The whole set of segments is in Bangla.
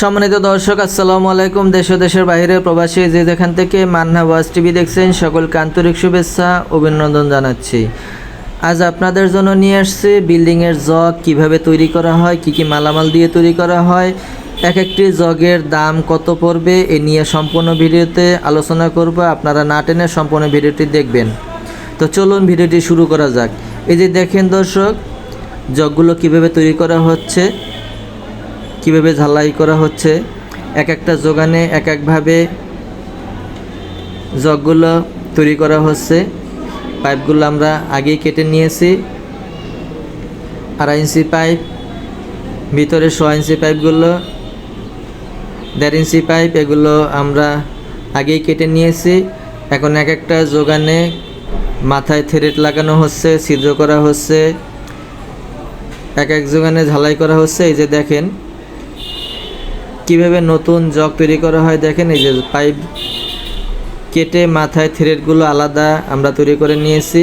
সম্মানিত দর্শক, আসসালামু আলাইকুম। দেশ দেশের বাইরে প্রবাসী যে যেখান থেকে মান্না ওয়াজ টিভি দেখছেন, সকলকে আন্তরিক শুভেচ্ছা, অভিনন্দন জানাচ্ছি। আজ আপনাদের জন্য নিয়ে আসছি বিল্ডিংয়ের জগ, কীভাবে তৈরি করা হয়, কি কি মালামাল দিয়ে তৈরি করা হয়, এক একটি জগের দাম কত পড়বে, এ নিয়ে সম্পূর্ণ ভিডিওতে আলোচনা করব। আপনারা না টেনে সম্পূর্ণ ভিডিওটি দেখবেন। তো চলুন ভিডিওটি শুরু করা যাক। এই যে দেখেন দর্শক, জগগুলো কীভাবে তৈরি করা হচ্ছে। কীভাবে ঝালাই করা হচ্ছে? এক একটা যোগানে এক একভাবে জগগুলো তৈরি করা হচ্ছে। পাইপগুলো আমরা আগেই কেটে নিয়েছি। আড়াই ইঞ্চি পাইপ, ভিতরে ছ ইঞ্চি পাইপগুলো, দেড় ইঞ্চি পাইপ, এগুলো আমরা আগেই কেটে নিয়েছি। এখন এক একটা যোগানে মাথায় থ্রেড লাগানো হচ্ছে, ছিদ্র করা হচ্ছে। এক এক যোগানে ঝালাই করা হচ্ছে। এই যে দেখেন কীভাবে নতুন জগ তৈরি করা হয় দেখেন, এই যে পাইপ কেটে মাথায় থ্রেডগুলো আলাদা আমরা তৈরি করে নিয়েছি।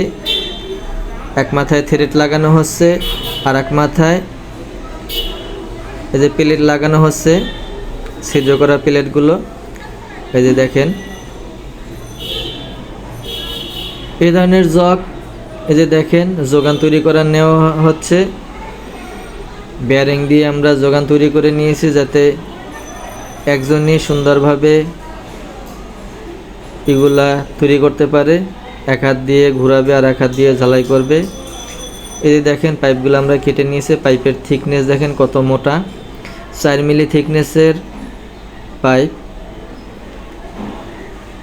এক মাথায় থ্রেড লাগানো হচ্ছে আর এক মাথায় এই যে প্লেট লাগানো হচ্ছে, ছিদ্র করা প্লেটগুলো। এই যে দেখেন, এই ধরনের জগ, এই যে দেখেন, যোগান তৈরি করা নেওয়া হচ্ছে। বেয়ারিং দিয়ে আমরা যোগান তৈরি করে নিয়েছি যাতে একজনই সুন্দরভাবে এগুলা তৈরি করতে পারে। এক হাত দিয়ে ঘোরাবে আর এক হাত দিয়ে ঝালাই করবে। এই যে দেখেন পাইপগুলো আমরা কেটে নিয়েছি, পাইপের থিকনেস দেখেন কত মোটা। চার মিলি থিকনেসের পাইপ।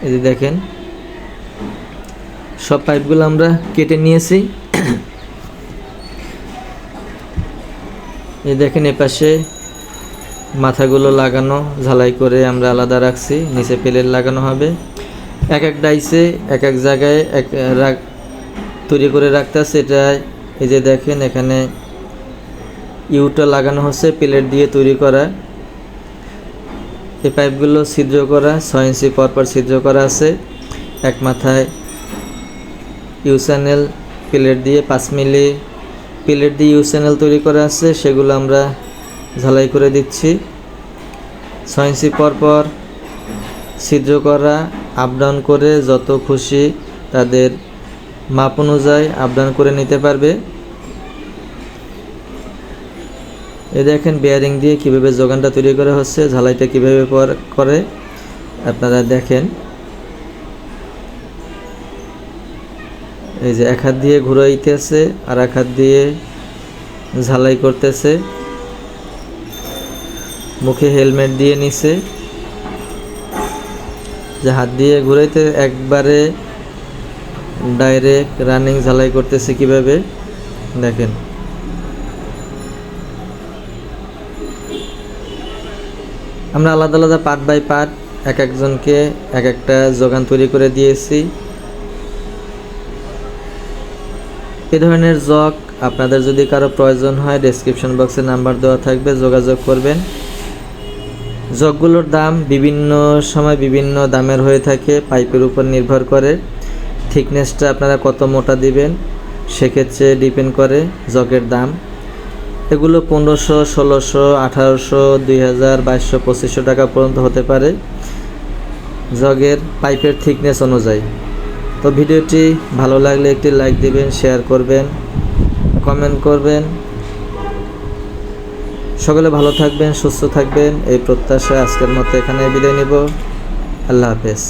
এই যে দেখেন, সব পাইপগুলো আমরা কেটে নিয়েছি। এই দেখেন এপাশে মাথাগুলো লাগানো, ঝালাই করে আমরা আলাদা রাখছি, নিচে প্লেট লাগানো হবে। এক এক ডাইসে, এক এক জায়গায় এক রাখ তৈরি করে রাখতেছে এটা। এই যে দেখেন এখানে ইউটা লাগানো হচ্ছে প্লেট দিয়ে তৈরি করা। এই পাইপগুলো ছিদ্র করা, ছয় ইঞ্চি পরপর ছিদ্র করা আছে। এক মাথায় ইউ চ্যানেল প্লেট দিয়ে পাঁচ মিলি প্লেট দিয়ে ইউ চ্যানেল তৈরি করা আছে, সেগুলো আমরা ঝালাই করে দিচ্ছি। ছয় ইঞ্চি পরপর ছিদ্র করা আপ ডাউন করে যত খুশি তাদের মাপ অনুযায়ী আপ ডাউন করে নিতে পারবে। এ দেখেন বেয়ারিং দিয়ে কীভাবে যোগানটা তৈরি করা হচ্ছে, ঝালাইটা কীভাবে করে। আপনারা দেখেন। এই যে এক হাত দিয়ে ঘুরাইতেছে আর এক হাত দিয়ে ঝালাই করতেছে। মুখে হেলমেট দিয়ে নিছে। যে হাত দিয়ে ঘুরাইতে একবারে ডাইরেক্ট রানিং ঝালাই করতেছে কীভাবে? দেখেন। আমরা আলাদা আলাদা পার্ট বাই পার্ট এক একজনকে এক একটা যোগান তৈরি করে দিয়েছি। এ ধরনের জগ আপনাদের যদি কারও প্রয়োজন হয় ডেসক্রিপশন বক্সে নাম্বার দেওয়া থাকবে, যোগাযোগ করবেন। জগগুলোর দাম বিভিন্ন সময় বিভিন্ন দামের হয়ে থাকে, পাইপের উপর নির্ভর করে। থিকনেসটা আপনারা কত মোটা দিবেন, সেক্ষেত্রে ডিপেন্ড করে জগের দাম। এগুলো পনেরোশো, ষোলোশো, আঠারোশো, দুই হাজার, বাইশশো, পঁচিশশো টাকা পর্যন্ত হতে পারে জগের পাইপের থিকনেস অনুযায়ী। তো ভিডিওটি ভালো লাগলে একটি লাইক দিবেন, শেয়ার করবেন, কমেন্ট করবেন। সকলে ভালো থাকবেন সুস্থ থাকবেন। এই প্রত্যাশা আজকের মতো এখানে বিদায় নিব। আল্লাহ হাফেজ।